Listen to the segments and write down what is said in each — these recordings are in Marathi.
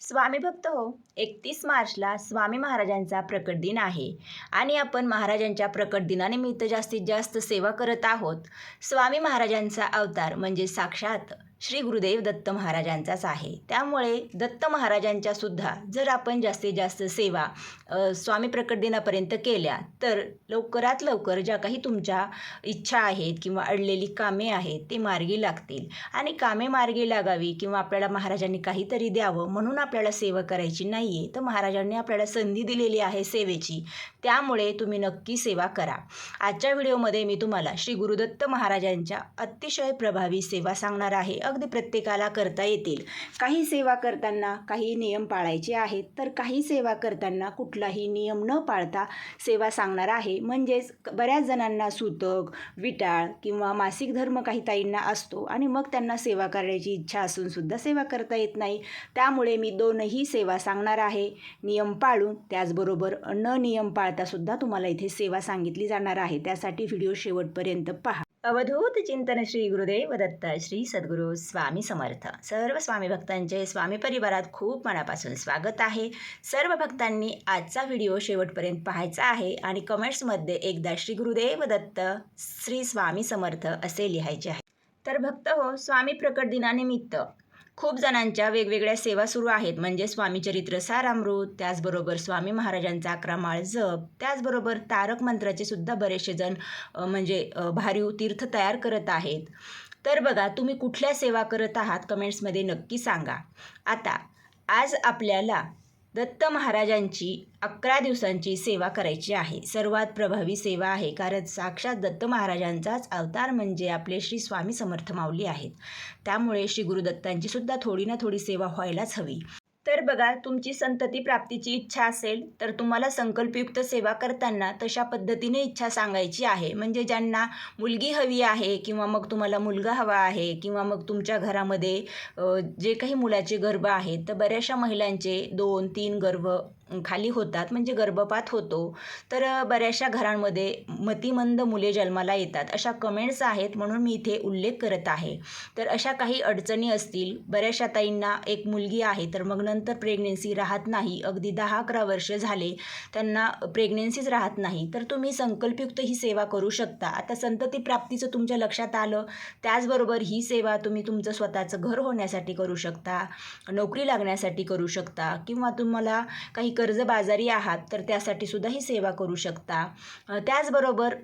स्वामी भक्त हो एकतीस मार्चला स्वामी महाराजांचा प्रकट दिन आहे. आणि आपण महाराजांच्या प्रकट दिनानिमित्त जास्तीत जास्त सेवा करत आहोत. स्वामी महाराजांचा अवतार म्हणजे साक्षात श्री गुरुदेव दत्त महाराजांचाच आहे. त्यामुळे दत्त महाराजांच्या सुद्धा जर आपण जास्तीत जास्त सेवा स्वामी प्रकट दिनापर्यंत केल्या तर लवकरात लवकर ज्या काही तुमच्या इच्छा आहेत किंवा अडलेली कामे आहेत ते मार्गी लागतील. आणि कामे मार्गी लागावी किंवा आपल्याला महाराजांनी काहीतरी द्यावं म्हणून आपल्याला सेवा करायची नाही आहे तर महाराजांनी आपल्याला संधी दिलेली आहे सेवेची. त्यामुळे तुम्ही नक्की सेवा करा. आजच्या व्हिडिओमध्ये मी तुम्हाला श्री गुरुदत्त महाराजांच्या अतिशय प्रभावी सेवा सांगणार आहे. अगदी प्रत्येकाला करता येतील. काही सेवा करताना काही नियम पाळायचे आहेत तर काही सेवा करताना कुठलाही नियम न पाळता सेवा सांगणार आहे. म्हणजेच बऱ्याच जणांना सूतक विटाळ किंवा मासिक धर्म काही ताईंना असतो आणि मग त्यांना सेवा करण्याची इच्छा असून सुद्धा सेवा करता येत नाही. त्यामुळे मी दोनही सेवा सांगणार आहे. नियम पाळून त्याचबरोबर न नियम पाळता सुद्धा तुम्हाला इथे सेवा सांगितली जाणार आहे. त्यासाठी व्हिडिओ शेवटपर्यंत पहा. अवधूत चिंतन श्री गुरुदेव दत्त श्री सद्गुरू स्वामी समर्थ. सर्व स्वामी भक्तांचे स्वामी परिवारात खूप मनापासून स्वागत आहे. सर्व भक्तांनी आजचा व्हिडिओ शेवटपर्यंत पाहायचा आहे आणि कमेंट्समध्ये एकदा श्री गुरुदेव दत्त श्री स्वामी समर्थ असे लिहायचे आहे. तर भक्त हो स्वामी प्रकट दिनानिमित्त खूप जणांच्या वेगवेगळ्या सेवा सुरू आहेत. म्हणजे स्वामी चरित्र सारामृत त्याचबरोबर स्वामी महाराजांचा अकरामाळ जप त्याचबरोबर तारक मंत्राचे सुद्धा बरेचसे जण म्हणजे भारीव तीर्थ तयार करत आहेत. तर बघा तुम्ही कुठल्या सेवा करत आहात? कमेंट्समध्ये नक्की सांगा. आता आज आपल्याला दत्त महाराजांची अकरा दिवसांची सेवा करायची आहे. सर्वात प्रभावी सेवा आहे कारण साक्षात दत्त महाराजांचाच अवतार म्हणजे आपले श्री स्वामी समर्थ माऊली आहेत. त्यामुळे श्री गुरुदत्तांची सुद्धा थोडी ना थोडी सेवा व्हायलाच हवी. तर बघा तुमची संतती प्राप्तीची इच्छा असेल तर तुम्हाला संकल्पयुक्त सेवा करताना तशा पद्धतीने इच्छा सांगायची आहे. म्हणजे ज्यांना मुलगी हवी आहे किंवा मग तुम्हाला मुलगा हवा आहे किंवा मग तुमच्या घरामध्ये जे काही मुलाचे गर्भ आहेत तर बऱ्याचशा महिलांचे दोन तीन गर्भ खाली होतात म्हणजे गर्भपात होतो. तर बऱ्याचशा घरांमध्ये मतिमंद मुले जन्माला येतात. अशा कमेंट्स आहेत म्हणून मी इथे उल्लेख करत आहे. तर अशा काही अडचणी असतील बऱ्याचशा ताईंना एक मुलगी आहे तर मग नंतर प्रेग्नेन्सी राहत नाही. अगदी दहा अकरा वर्ष झाले त्यांना प्रेग्नेन्सीच राहत नाही. तर तुम्ही संकल्पयुक्त ही सेवा करू शकता. आता संतती प्राप्तीचं तुमच्या लक्षात आलं त्याचबरोबर ही सेवा तुम्ही तुमचं स्वतःचं घर होण्यासाठी करू शकता नोकरी लागण्यासाठी करू शकता किंवा तुम्हाला काही कर्जबाजारी आहात तर त्यासाठी सुद्धा ही सेवा करू शकता. त्याचबरोबर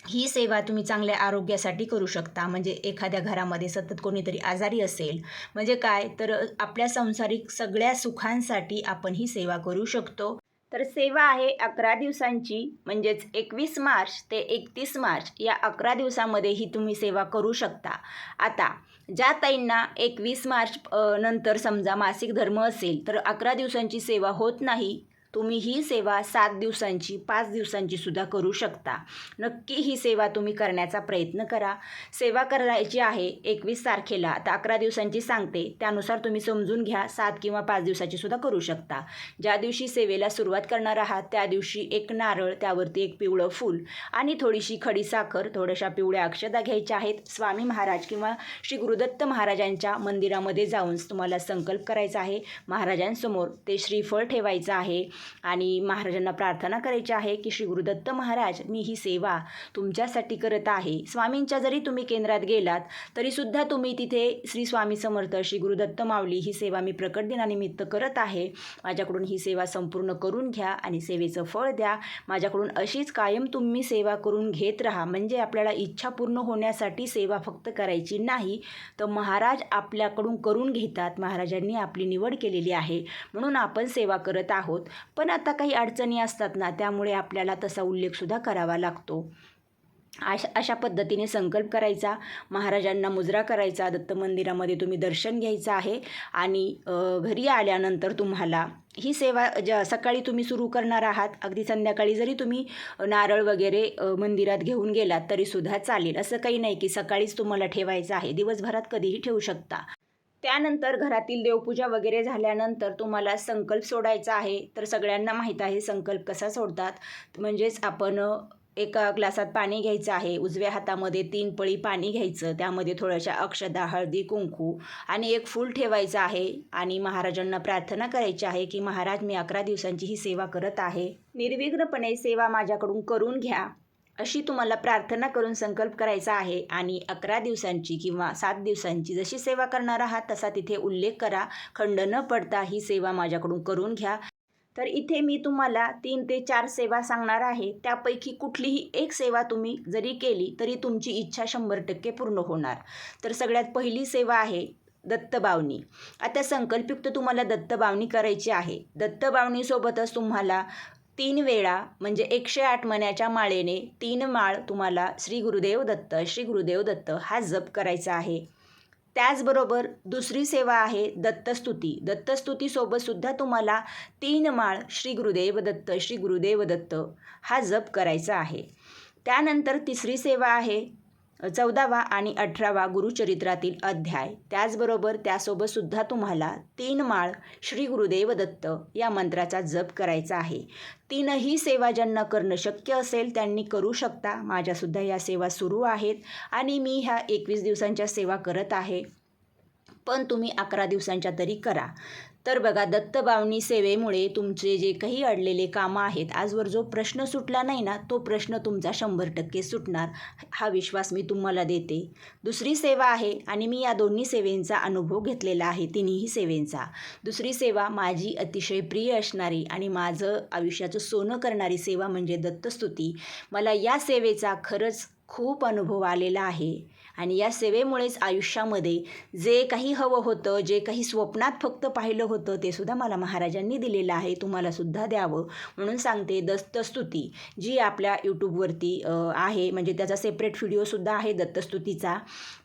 ही सेवा तुम्ही चांगल्या आरोग्यासाठी करू शकता. म्हणजे एखाद्या घरामध्ये सतत कोणीतरी आजारी असेल म्हणजे काय? तर आपल्या संसारिक सगळ्या सुखांसाठी आपण ही सेवा करू शकतो. तर सेवा आहे अकरा दिवसांची म्हणजेच एकवीस मार्च ते एकतीस मार्च या अकरा दिवसामध्ये ही तुम्ही सेवा करू शकता. आता ज्या ताईंना एकवीस मार्च नंतर समजा मासिक धर्म असेल तर अकरा दिवसांची सेवा होत नाही तुम्ही ही सेवा सात दिवसांची पाच दिवसांची सुद्धा करू शकता. नक्की ही सेवा तुम्ही करण्याचा प्रयत्न करा. सेवा करायची आहे एकवीस तारखेला आता अकरा दिवसांची सांगते. त्यानुसार तुम्ही समजून घ्या सात किंवा पाच दिवसाची सुद्धा करू शकता. ज्या दिवशी सेवेला सुरुवात करणार आहात त्या दिवशी एक नारळ त्यावरती एक पिवळं फूल आणि थोडीशी खडी साखर थोड्याशा पिवळ्या अक्षता घ्यायच्या आहेत. स्वामी महाराज किंवा श्री गुरुदत्त महाराजांच्या मंदिरामध्ये जाऊन तुम्हाला संकल्प करायचा आहे. महाराजांसमोर ते श्रीफळ ठेवायचं आहे. आणि महाराजांना प्रार्थना करायची आहे की श्री गुरुदत्त महाराज मी ही सेवा तुमच्यासाठी करत आहे. स्वामींच्या जरी तुम्ही केंद्रात गेलात तरीसुद्धा तुम्ही तिथे श्री स्वामी समर्थ श्री गुरुदत्त माऊली ही सेवा मी प्रकट दिनानिमित्त करत आहे. माझ्याकडून ही सेवा संपूर्ण करून घ्या आणि सेवेचं फळ द्या. माझ्याकडून अशीच कायम तुम्ही सेवा करून घेत राहा. म्हणजे आपल्याला इच्छा पूर्ण होण्यासाठी सेवा फक्त करायची नाही तर महाराज आपल्याकडून करून घेतात. महाराजांनी आपली निवड केलेली आहे. म्हणून आपण सेवा करत आहोत. पण आता काही अडचणी असतात ना त्यामुळे आपल्याला तसा उल्लेखसुद्धा करावा लागतो. अशा अशा पद्धतीने संकल्प करायचा महाराजांना मुजरा करायचा दत्त मंदिरामध्ये तुम्ही दर्शन घ्यायचं आहे आणि घरी आल्यानंतर तुम्हाला ही सेवा ज्या सकाळी तुम्ही सुरू करणार आहात. अगदी संध्याकाळी जरी तुम्ही नारळ वगैरे मंदिरात घेऊन गेलात तरीसुद्धा चालेल. असं काही नाही की सकाळीच तुम्हाला ठेवायचं आहे. दिवसभरात कधीही ठेवू शकता. त्यानंतर घरातील देवपूजा वगैरे झाल्यानंतर तुम्हाला संकल्प सोडायचा आहे. तर सगळ्यांना माहीत आहे संकल्प कसा सोडतात? म्हणजेच आपण एका ग्लासात पाणी घ्यायचं आहे. उजव्या हातामध्ये तीन पळी पाणी घ्यायचं. त्यामध्ये थोड्याशा अक्षदा हळदी कुंकू आणि एक फूल ठेवायचं आहे. आणि महाराजांना प्रार्थना करायची आहे की महाराज मी अकरा दिवसांची ही सेवा करत आहे. निर्विघ्नपणे सेवा माझ्याकडून करून घ्या. अशी तुम्हाला प्रार्थना करून संकल्प करायचा आहे आणि अकरा दिवसांची किंवा सात दिवसांची जशी सेवा करणार आहात तसा तिथे उल्लेख करा. खंड न पडता ही सेवा माझ्याकडून करून घ्या. तर इथे मी तुम्हाला तीन ते चार सेवा सांगणार आहे. त्यापैकी कुठलीही एक सेवा तुम्ही जरी केली तरी तुमची इच्छा शंभर टक्के पूर्ण होणार. तर सगळ्यात पहिली सेवा आहे दत्तबावनी आता संकल्पयुक्त तुम्हाला दत्तबावणी करायची आहे. दत्तबावनीसोबतच तुम्हाला तीन वेळा म्हणजे एकशे आठ मण्याच्या माळेने तीन माळ तुम्हाला श्री गुरुदेव दत्त श्री गुरुदेव दत्त हा जप करायचा आहे. त्याचबरोबर दुसरी सेवा आहे दत्तस्तुती. दत्तस्तुतीसोबतसुद्धा तुम्हाला तीन माळ श्री गुरुदेव दत्त श्री गुरुदेव दत्त हा जप करायचा आहे. त्यानंतर तिसरी सेवा आहे चौदावा आणि अठरावा गुरुचरित्रातील अध्याय. त्याचबरोबर त्यासोबत सुद्धा तुम्हाला तीन माळ श्री गुरुदेव दत्त या मंत्राचा जप करायचा आहे. तीनही सेवा ज्यांना करणं शक्य असेल त्यांनी करू शकता. माझ्यासुद्धा या सेवा सुरू आहेत आणि मी ह्या एकवीस दिवसांच्या सेवा करत आहे. पण तुम्ही अकरा दिवसांच्या तरी करा. तर बघा दत्तबावनी सेवेमुळे तुमचे जे काही अडलेले कामं आहेत आजवर जो प्रश्न सुटला नाही ना तो प्रश्न तुमचा शंभर टक्के सुटणार. हा विश्वास मी तुम्हाला देते. दुसरी सेवा आहे आणि मी या दोन्ही सेवेंचा अनुभव घेतलेला आहे तिन्ही सेवेंचा. दुसरी सेवा माझी अतिशय प्रिय असणारी आणि माझं आयुष्याचं सोनं करणारी सेवा म्हणजे दत्तस्तुती. मला या सेवेचा खरंच खूप अनुभव आलेला आहे. आणि या सेवेमुळेच आयुष्यामध्ये जे काही हवं होतं जे काही स्वप्नात फक्त पाहिलं होतं ते सुद्धा मला महाराजांनी दिलेलं आहे. तुम्हालासुद्धा द्यावं. म्हणून सांगते दत्तस्तुती जी आपल्या यूट्यूबवरती आहे. म्हणजे त्याचा सेपरेट व्हिडिओसुद्धा आहे दत्तस्तुतीचा.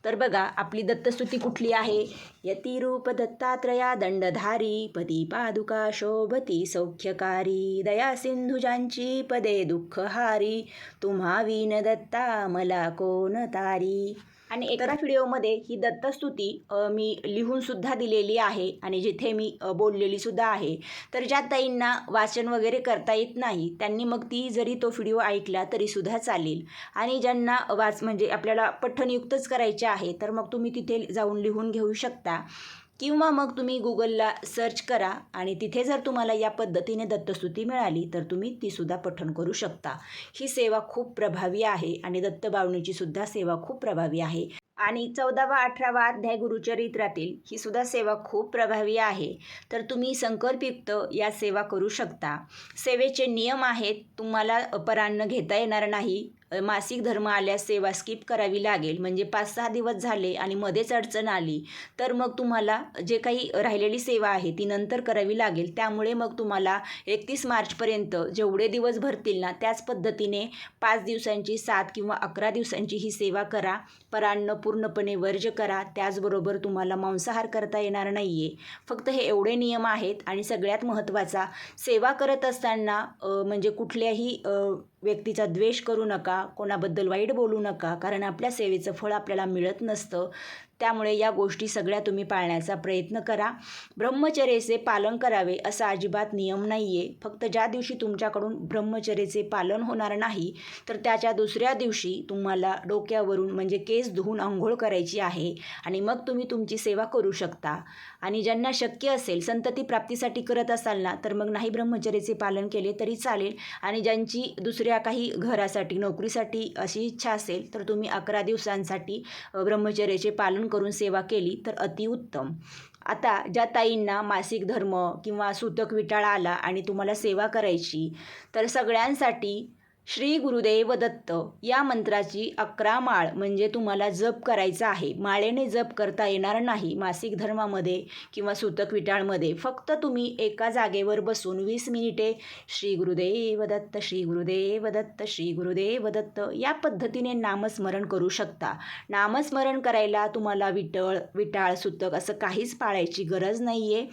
तर बघा आपली दत्तस्तुती कुठली आहे? यतिरूप दत्तात्रया दंडधारी पदी पादुका शोभती सौख्यकारी दया सिंधुजांची पदे दुःखहारी तुम्हा विन दत्ता मला कोण तारी? आणि एका व्हिडिओमध्ये ही दत्तस्तुती मी लिहूनसुद्धा दिलेली आहे आणि जिथे मी बोललेली सुद्धा आहे. तर ज्या ताईंना वाचन वगैरे करता येत नाही त्यांनी मग ती जरी तो व्हिडिओ ऐकला तरीसुद्धा चालेल. आणि ज्यांना वाच म्हणजे आपल्याला पठणयुक्तच करायचे आहे तर मग तुम्ही तिथे जाऊन लिहून घेऊ शकता. किंवा मग तुम्ही गुगलला सर्च करा आणि तिथे जर तुम्हाला या पद्धतीने दत्तस्तुती मिळाली तर तुम्ही तीसुद्धा पठण करू शकता. ही सेवा खूप प्रभावी आहे आणि दत्तबावणीची सुद्धा सेवा खूप प्रभावी आहे. आणि चौदावा अठरावा अध्याय गुरुचरित्रातील ही सुद्धा सेवा खूप प्रभावी आहे. तर तुम्ही संकल्पयुक्त या सेवा करू शकता. सेवेचे नियम आहेत तुम्हाला अपरान्न घेता येणार नाही मासिक धर्म आल्यास सेवा स्किप करावी लागेल. म्हणजे पाच सहा दिवस झाले आणि मध्येच अडचण आली तर मग तुम्हाला जे काही राहिलेली सेवा आहे ती नंतर करावी लागेल. त्यामुळे मग तुम्हाला एकतीस मार्चपर्यंत जेवढे दिवस भरतील ना त्याच पद्धतीने पाच दिवसांची सात किंवा अकरा दिवसांची ही सेवा करा. परान्न पूर्णपणे वर्ज करा. त्याचबरोबर तुम्हाला मांसाहार करता येणार नाही आहे फक्त हे एवढे नियम आहेत आणि सगळ्यात महत्त्वाचा सेवा करत असताना म्हणजे कुठल्याही व्यक्तीचा द्वेष करू नका कोणाबद्दल वाईट बोलू नका कारण आपल्या सेवेचं फळ आपल्याला मिळत नसतं. त्यामुळे या गोष्टी सगळ्या तुम्ही पाळण्याचा प्रयत्न करा. ब्रह्मचर्याचे पालन करावे असा अजिबात नियम नाही आहे फक्त ज्या दिवशी तुमच्याकडून ब्रह्मचर्याचे पालन होणार नाही तर त्याच्या दुसऱ्या दिवशी तुम्हाला डोक्यावरून म्हणजे केस धुवून आंघोळ करायची आहे आणि मग तुम्ही तुमची सेवा करू शकता. आणि ज्यांना शक्य असेल संतती प्राप्तीसाठी करत असाल ना तर मग नाही ब्रह्मचर्याचे पालन केले तरी चालेल. आणि ज्यांची दुसऱ्या काही घरासाठी नोकरीसाठी अशी इच्छा असेल तर तुम्ही अकरा दिवसांसाठी ब्रह्मचर्याचे पालन करून सेवा केली तर अतिउत्तम आता ज्या ताईंना मासिक धर्म किंवा सूतक विटाळा आला आणि तुम्हाला सेवा करायची तर सगळ्यांसाठी श्री गुरुदेव दत्त या मंत्राची अकरा माळ म्हणजे तुम्हाला जप करायचा आहे. माळेने जप करता येणार नाही मासिक धर्मामध्ये किंवा सुतक विटाळमध्ये फक्त तुम्ही एका जागेवर बसून वीस मिनिटे श्री गुरुदेव दत्त श्री गुरुदेव दत्त श्री गुरुदेव दत्त या पद्धतीने नामस्मरण करू शकता. नामस्मरण करायला तुम्हाला विटळ विटाळ सुतक असं काहीच पाळायची गरज नाही आहे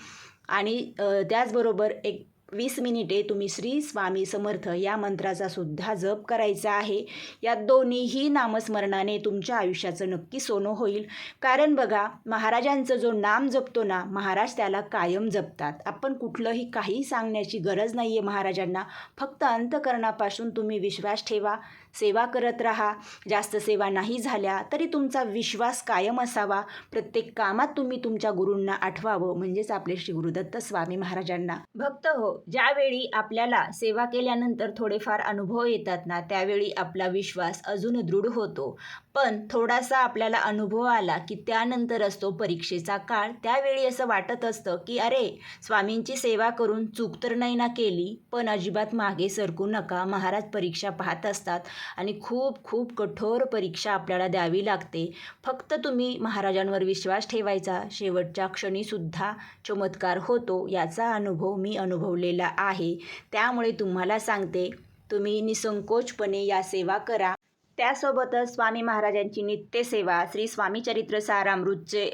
आणि त्याचबरोबर एक वीस मिनिटे तुम्ही श्री स्वामी समर्थ या मंत्राचा सुद्धा जप करायचा आहे. या दोन्हीही नामस्मरणाने तुमच्या आयुष्याचं नक्की सोनं होईल. कारण बघा महाराजांचं जो नाम जपतो ना महाराज त्याला कायम जपतात. आपण कुठलंही काही सांगण्याची गरज नाही आहे महाराजांना. फक्त अंतकरणापासून तुम्ही विश्वास ठेवा. सेवा करत राहा. जास्त सेवा नाही झाल्या तरी तुमचा विश्वास कायम असावा. प्रत्येक कामात तुम्ही तुमच्या गुरूंना आठवावं. म्हणजेच आपले श्री गुरुदत्त स्वामी महाराजांना. भक्त हो ज्यावेळी आपल्याला सेवा केल्यानंतर थोडेफार अनुभव येतात ना त्यावेळी आपला विश्वास अजून दृढ होतो. पण थोडासा आपल्याला अनुभव आला की त्यानंतर असतो परीक्षेचा काळ. त्यावेळी असं वाटत असतं की अरे स्वामींची सेवा करून चूक तर नाही ना केली पण अजिबात मागे सरकू नका. महाराज परीक्षा पाहत असतात. आणि खूप खूप कठोर परीक्षा आपल्याला द्यावी लागते. फक्त तुम्ही महाराजांवर विश्वास ठेवायचा. शेवटच्या क्षणीसुद्धा चमत्कार होतो याचा अनुभव मी अनुभवलेला आहे. त्यामुळे तुम्हाला सांगते तुम्ही निसंकोचपणे या सेवा करा. त्यासोबतच स्वामी महाराजांची नित्यसेवा श्री स्वामी चरित्र सारामृतचे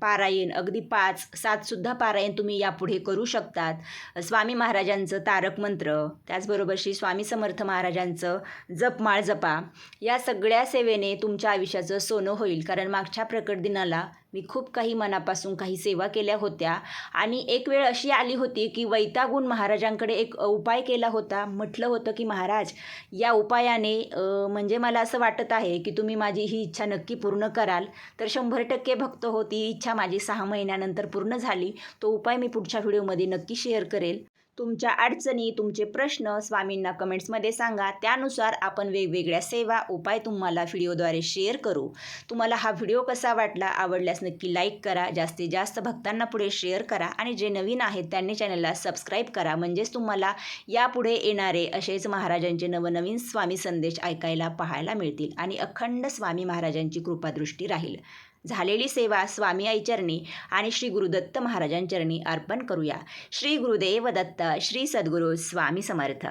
पारायण अगदी पाच सातसुद्धा पारायण तुम्ही यापुढे करू शकतात. स्वामी महाराजांचं तारक मंत्र त्याचबरोबर श्री स्वामी समर्थ महाराजांचं जपमाळ जपा या सगळ्या सेवेने तुमच्या आयुष्याचं सोनं होईल. कारण मागच्या प्रकट दिनाला मी खूप काही मनापासून काही सेवा केल्या होत्या. आणि एक वेळ अशी आली होती की वैतागून महाराजांकडे एक उपाय केला होता. म्हटलं होतं की महाराज या उपायाने म्हणजे मला असं वाटत आहे की तुम्ही माझी ही इच्छा नक्की पूर्ण कराल. तर शंभर टक्के भक्त होती इच्छा माझी सहा महिन्यानंतर पूर्ण झाली. तो उपाय मी पुढच्या व्हिडिओमध्ये नक्की शेअर करेल. तुमच्या अडचणी तुमचे प्रश्न स्वामींना कमेंट्समध्ये सांगा. त्यानुसार आपण वेगवेगळ्या सेवा उपाय तुम्हाला व्हिडिओद्वारे शेअर करू. तुम्हाला हा व्हिडिओ कसा वाटला आवडल्यास नक्की लाईक करा. जास्तीत जास्त भक्तांना पुढे शेअर करा. आणि जे नवीन आहेत त्यांनी चॅनलला सबस्क्राईब करा. म्हणजेच तुम्हाला यापुढे येणारे असेच महाराजांचे नवनवीन स्वामी संदेश ऐकायला पाहायला मिळतील. आणि अखंड स्वामी महाराजांची कृपादृष्टी राहील. झालेली सेवा स्वामी आईचरणी आणि श्री गुरुदत्त महाराजांचरणी अर्पण करूया. श्री गुरुदेव दत्त श्री सद्गुरू स्वामी समर्थ.